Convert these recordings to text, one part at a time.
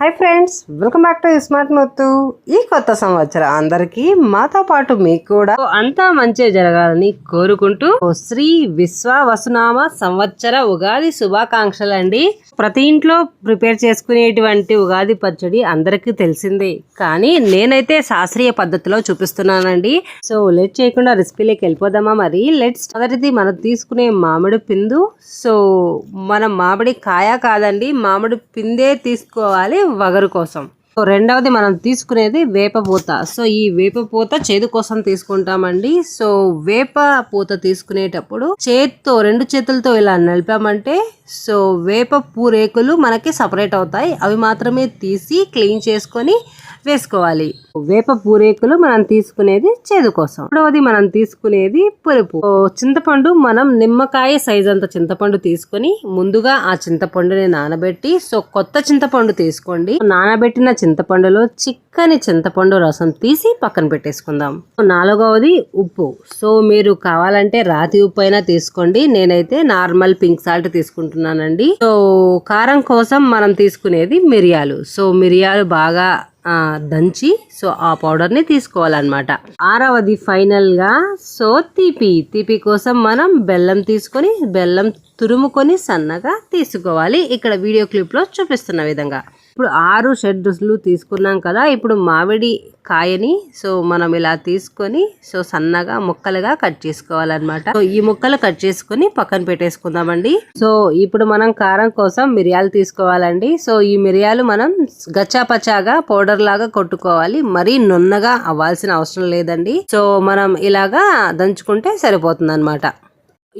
Hi friends welcome back to smart మొత్తు ఈ కొత్త సంవత్సరం అందరికీ మాతో పాటు మీకు కూడా అంతా మంచిగా జరగాలని కోరుకుంటూ శ్రీ విశ్వ వసునామ సంవత్సర ఉగాది శుభాకాంక్షలు అండి. ప్రతి ఇంట్లో ప్రిపేర్ చేసుకునేటువంటి ఉగాది పచ్చడి అందరికీ తెలిసిందే. కానీ నేనైతే శాస్త్రీయ పద్ధతిలో చూపిస్తున్నానండి. సో లెట్ చేయకుండా రెసిపీలోకి వెళ్ళిపోదామా మరి? లెట్స్ మొదటిది మనం తీసుకునే మామిడి పిందు. సో మనం మామిడి కాయ కాదండి మామిడి పిందే తీసుకోవాలి. వగరు కోసం. సో రెండవది మనం తీసుకునేది వేప పూత సో ఈ వేప పూత చేదు కోసం తీసుకుంటామండి. సో వేప పూత తీసుకునేటప్పుడు చేత్తో రెండు చేతులతో ఇలా నలిపామంటే సో వేప పూరేకులు మనకి సపరేట్ అవుతాయి. అవి మాత్రమే తీసి క్లీన్ చేసుకొని వేసుకోవాలి. వేప పూరేకులు మనం తీసుకునేది చేదు కోసం. రెండవది మనం తీసుకునేది పులుపు. చింతపండు మనం నిమ్మకాయ సైజ్ అంత చింతపండు తీసుకొని ముందుగా ఆ చింతపండుని నానబెట్టి సో కొత్త చింతపండు తీసుకోండి. నానబెట్టిన చింతపండులో చిక్కని చింతపండు రసం తీసి పక్కన పెట్టేసుకుందాం. నాలుగవది ఉప్పు. సో మీరు కావాలంటే రాతి ఉప్పు అయినా తీసుకోండి. నేనైతే నార్మల్ పింక్ సాల్ట్ తీసుకుంటున్నానండి. సో కారం కోసం మనం తీసుకునేది మిరియాలు. సో మిరియాలు బాగా దంచి సో ఆ పౌడర్ని తీసుకోవాలన్నమాట. ఆరవది ఫైనల్గా సో తీపి. తీపి కోసం మనం బెల్లం తీసుకొని బెల్లం తురుముకొని సన్నగా తీసుకోవాలి. ఇక్కడ వీడియో క్లిప్లో చూపిస్తున్న విధంగా. ఇప్పుడు ఆరు షెడ్ రుసులు తీసుకున్నాం కదా ఇప్పుడు మామిడి కాయని సో మనం ఇలా తీసుకొని సో సన్నగా ముక్కలుగా కట్ చేసుకోవాలన్నమాట. సో ఈ ముక్కలు కట్ చేసుకొని పక్కన పెట్టేసుకుందామండి. సో ఇప్పుడు మనం కారం కోసం మిరియాలు తీసుకోవాలండి. సో ఈ మిరియాలు మనం గచ్చాపచ్చాగా పౌడర్ లాగా కొట్టుకోవాలి. మరీ నున్నగా అవ్వాల్సిన అవసరం లేదండి. సో మనం ఇలాగా దంచుకుంటే సరిపోతుంది అనమాట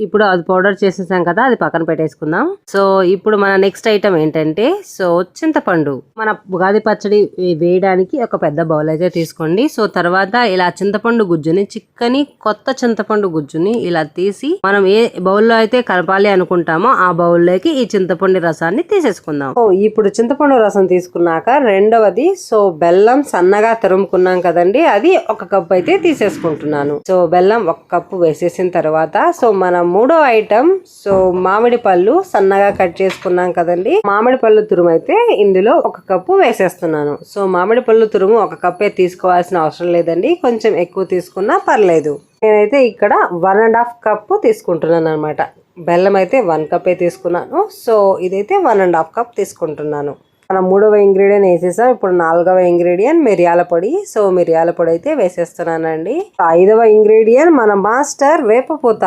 ఇప్పుడు అది పౌడర్ చేసేసాం కదా అది పక్కన పెట్టేసుకుందాం. సో ఇప్పుడు మన నెక్స్ట్ ఐటమ్ ఏంటంటే సో చింతపండు. మన ఉగాది పచ్చడి వేయడానికి ఒక పెద్ద బౌల్ అయితే తీసుకోండి. సో తర్వాత ఇలా చింతపండు గుజ్జుని చిక్కని కొత్త చింతపండు గుజ్జుని ఇలా తీసి మనం ఏ బౌల్లో అయితే కలపాలి అనుకుంటామో ఆ బౌల్లోకి ఈ చింతపండు రసాన్ని తీసేసుకుందాం. సో ఇప్పుడు చింతపండు రసం తీసుకున్నాక రెండవది సో బెల్లం సన్నగా తరుముకున్నాం కదండి అది ఒక కప్ అయితే తీసేసుకుంటున్నాను. సో బెల్లం ఒక కప్పు వేసేసిన తర్వాత సో మనం మూడో ఐటమ్ సో మామిడి పళ్ళు సన్నగా కట్ చేసుకున్నాం కదండి. మామిడి పళ్ళు తురుము అయితే ఇందులో ఒక కప్పు వేసేస్తున్నాను. సో మామిడి పళ్ళు తురుము ఒక కప్పే తీసుకోవాల్సిన అవసరం లేదండి. కొంచెం ఎక్కువ తీసుకున్నా పర్లేదు. నేనైతే ఇక్కడ వన్ అండ్ హాఫ్ కప్పు తీసుకుంటున్నాను అనమాట బెల్లం అయితే వన్ కప్పే తీసుకున్నాను. సో ఇదైతే వన్ అండ్ హాఫ్ కప్ తీసుకుంటున్నాను. మనం మూడవ ఇంగ్రీడియంట్ వేసేసాం. ఇప్పుడు నాలుగవ ఇంగ్రీడియంట్ మిరియాల పొడి. సో మిరియాల పొడి అయితే వేసేస్తున్నానండి. ఐదవ ఇంగ్రీడియంట్ మన మాస్టర్ వేపపూత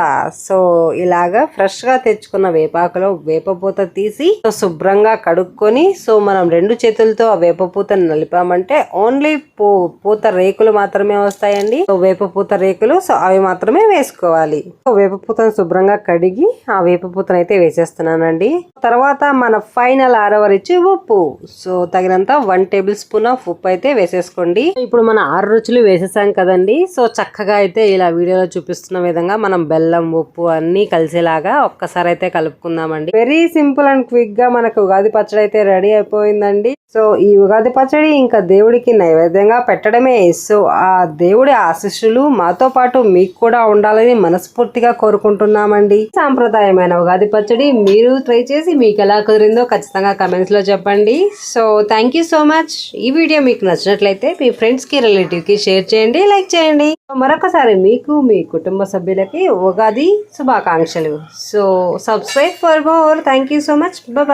సో ఇలాగా ఫ్రెష్గా తెచ్చుకున్న వేపాకులో వేపపూత తీసి శుభ్రంగా కడుక్కొని సో మనం రెండు చేతులతో ఆ వేపపూతను నలిపామంటే ఓన్లీ పూ పూత రేకులు మాత్రమే వస్తాయండి. సో వేపపూత రేకులు సో అవి మాత్రమే వేసుకోవాలి. సో వేపపూతను శుభ్రంగా కడిగి ఆ వేపపూతను అయితే వేసేస్తున్నానండి. తర్వాత మన ఫైనల్ ఆరవ ఉప్పు. సో తగినంత వన్ టేబుల్ స్పూన్ ఆఫ్ ఉప్పు అయితే వేసేసుకోండి. ఇప్పుడు మన ఆరు రుచులు వేసేసాం కదండి. సో చక్కగా అయితే ఇలా వీడియోలో చూపిస్తున్న విధంగా మనం బెల్లం ఉప్పు అన్ని కలిసేలాగా ఒక్కసారి అయితే కలుపుకుందామండి. వెరీ సింపుల్ అండ్ క్విక్గా మనకు ఉగాది పచ్చడి అయితే రెడీ అయిపోయిందండి. సో ఈ ఉగాది పచ్చడి ఇంకా దేవుడికి నైవేద్యంగా పెట్టడమే. సో ఆ దేవుడి ఆశీస్సులు మాతో పాటు మీకు కూడా ఉండాలని మనస్ఫూర్తిగా కోరుకుంటున్నామండి. సాంప్రదాయమైన ఉగాది పచ్చడి మీరు ట్రై చేసి మీకు ఎలా కుదిరిందో ఖచ్చితంగా కమెంట్స్లో so thank you so much ఈ వీడియో మీకు నచ్చినట్లయితే మీ ఫ్రెండ్స్కి రిలేటివ్కి షేర్ చేయండి లైక్ చేయండి. మరొకసారి మీకు మీ కుటుంబ సభ్యులకి ఉగాది శుభాకాంక్షలు. So subscribe for more thank you so much bye